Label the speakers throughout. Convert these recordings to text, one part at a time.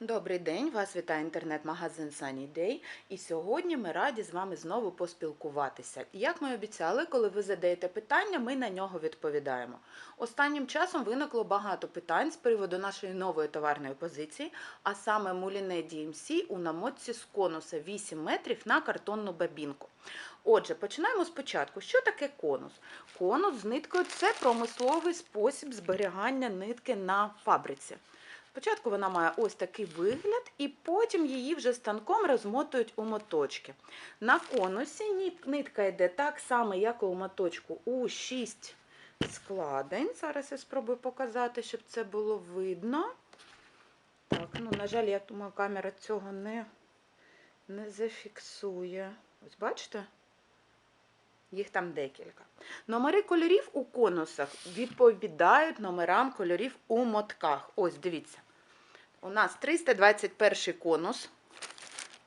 Speaker 1: Добрий день, вас вітає інтернет-магазин Sunny Day. І сьогодні ми раді з вами знову поспілкуватися. Як ми обіцяли, коли ви задаєте питання, ми на нього відповідаємо. Останнім часом виникло багато питань з приводу нашої нової товарної позиції, а саме муліне DMC у намотці з конуса 8 метрів на картонну бабінку. Отже, починаємо спочатку. Що таке конус? Конус з ниткою це промисловий спосіб зберігання нитки на фабриці. Спочатку вона має ось такий вигляд, і потім її вже станком розмотують у моточки. На конусі нитка йде так само, як і у моточку, у 6 складень. Зараз я спробую показати, щоб це було видно. Так, ну, на жаль, я думаю, камера цього не, не зафіксує. Ось бачите? Їх там декілька. Номери кольорів у конусах відповідають номерам кольорів у мотках. Ось, дивіться. У нас 321 конус.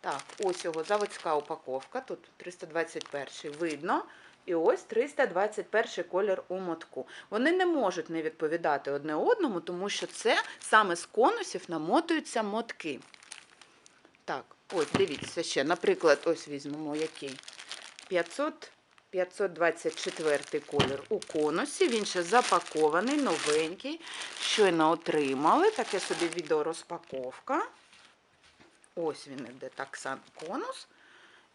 Speaker 1: Так, ось його заводська упаковка. Тут 321 видно. І ось 321 колір у мотку. Вони не можуть не відповідати одне одному, тому що це саме з конусів намотуються мотки. Так, ось дивіться ще. Наприклад, ось візьмемо який. 500, 524 колір у конусі. Він ще запакований, новенький. Щойно отримали. Таке собі відеорозпаковка. Ось він іде так само конус.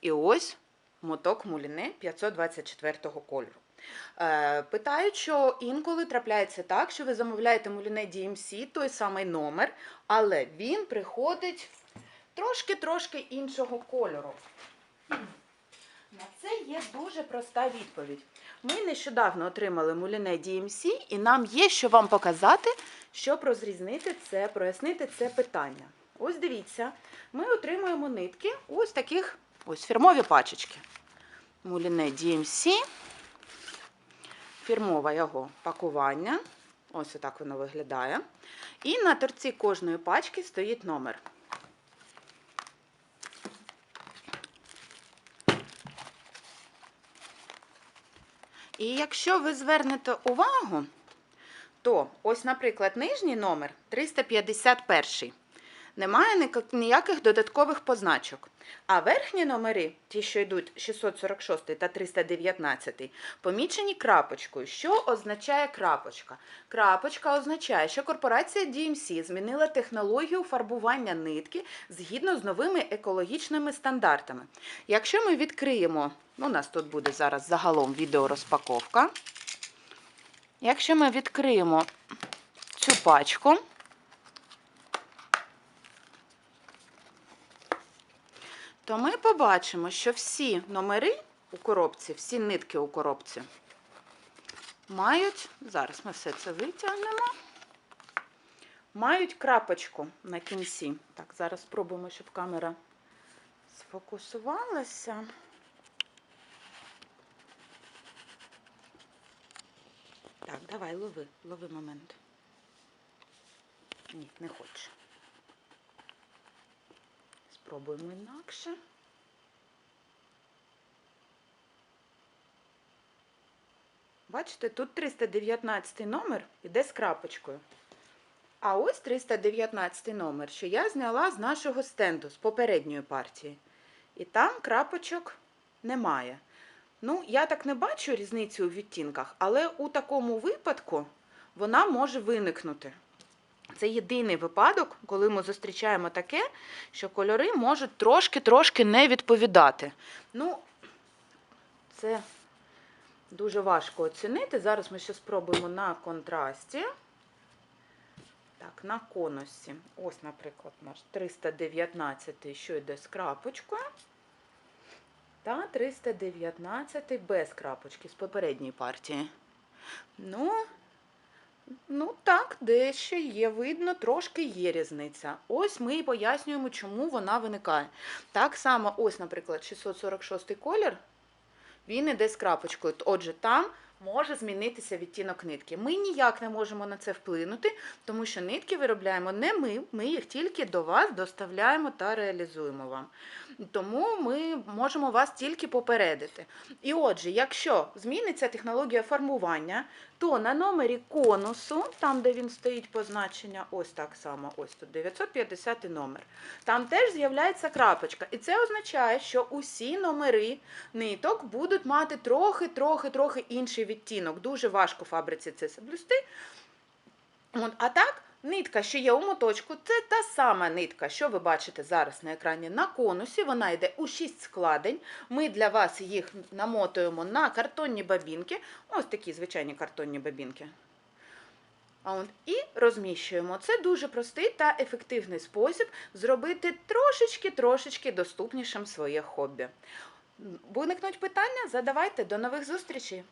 Speaker 1: І ось моток муліне 524 кольору. Е, Питають, що інколи трапляється так, що ви замовляєте муліне DMC, той самий номер, але він приходить трошки-трошки іншого кольору. На це є дуже проста відповідь. Ми нещодавно отримали муліне DMC, і нам є що вам показати, щоб розрізнити це, прояснити це питання. Ось дивіться, ми отримуємо нитки ось таких ось фірмові пачечки. Муліне DMC, фірмове його пакування. Ось отак воно виглядає. І на торці кожної пачки стоїть номер. І якщо ви звернете увагу, то ось, наприклад, нижній номер 351. Немає ніяких додаткових позначок. А верхні номери, ті, що йдуть 646 та 319, помічені крапочкою. Що означає крапочка? Крапочка означає, що корпорація DMC змінила технологію фарбування нитки згідно з новими екологічними стандартами. Якщо ми відкриємо, ну, у нас тут буде зараз загалом відеорозпаковка. Якщо ми відкриємо цю пачку, то ми побачимо, що всі номери у коробці, всі нитки у коробці мають, зараз ми все це витягнемо, мають крапочку на кінці. Так, зараз спробуємо, щоб камера сфокусувалася. Так, давай, лови, лови момент. Ні, не хоче. Спробуємо інакше. Бачите, тут 319 номер іде з крапочкою. А ось 319 номер, що я зняла з нашого стенду, з попередньої партії. І там крапочок немає. Ну, я так не бачу різницю у відтінках, але у такому випадку вона може виникнути. Це єдиний випадок, коли ми зустрічаємо таке, що кольори можуть трошки-трошки не відповідати. Ну, це дуже важко оцінити. Зараз ми ще спробуємо на контрасті. Так, на конусі. Ось, наприклад, наш 319, що йде з крапочкою. Та 319 без крапочки з попередньої партії. Ну, Ну так, дещо є видно, трошки є різниця. Ось ми і пояснюємо, чому вона виникає. Так само, ось, наприклад, 646 колір, він іде з крапочкою. Отже, там може змінитися відтінок нитки. Ми ніяк не можемо на це вплинути, тому що нитки виробляємо не ми, ми їх тільки до вас доставляємо та реалізуємо вам. Тому ми можемо вас тільки попередити. І отже, якщо зміниться технологія формування, то на номері конусу, там де він стоїть позначення, ось так само, ось тут 950 номер, там теж з'являється крапочка. І це означає, що усі номери ниток будуть мати трохи, трохи, інший відтінок. Дуже важко фабриці це соблюсти. От, а так, нитка, що є у моточку, це та сама нитка, що ви бачите зараз на екрані на конусі. Вона йде у 6 складень. Ми для вас їх намотуємо на картонні бабінки. Ось такі звичайні картонні бабінки. І розміщуємо. Це дуже простий та ефективний спосіб зробити трошечки-трошечки доступнішим своє хобі. Виникнуть питання? Задавайте. До нових зустрічей!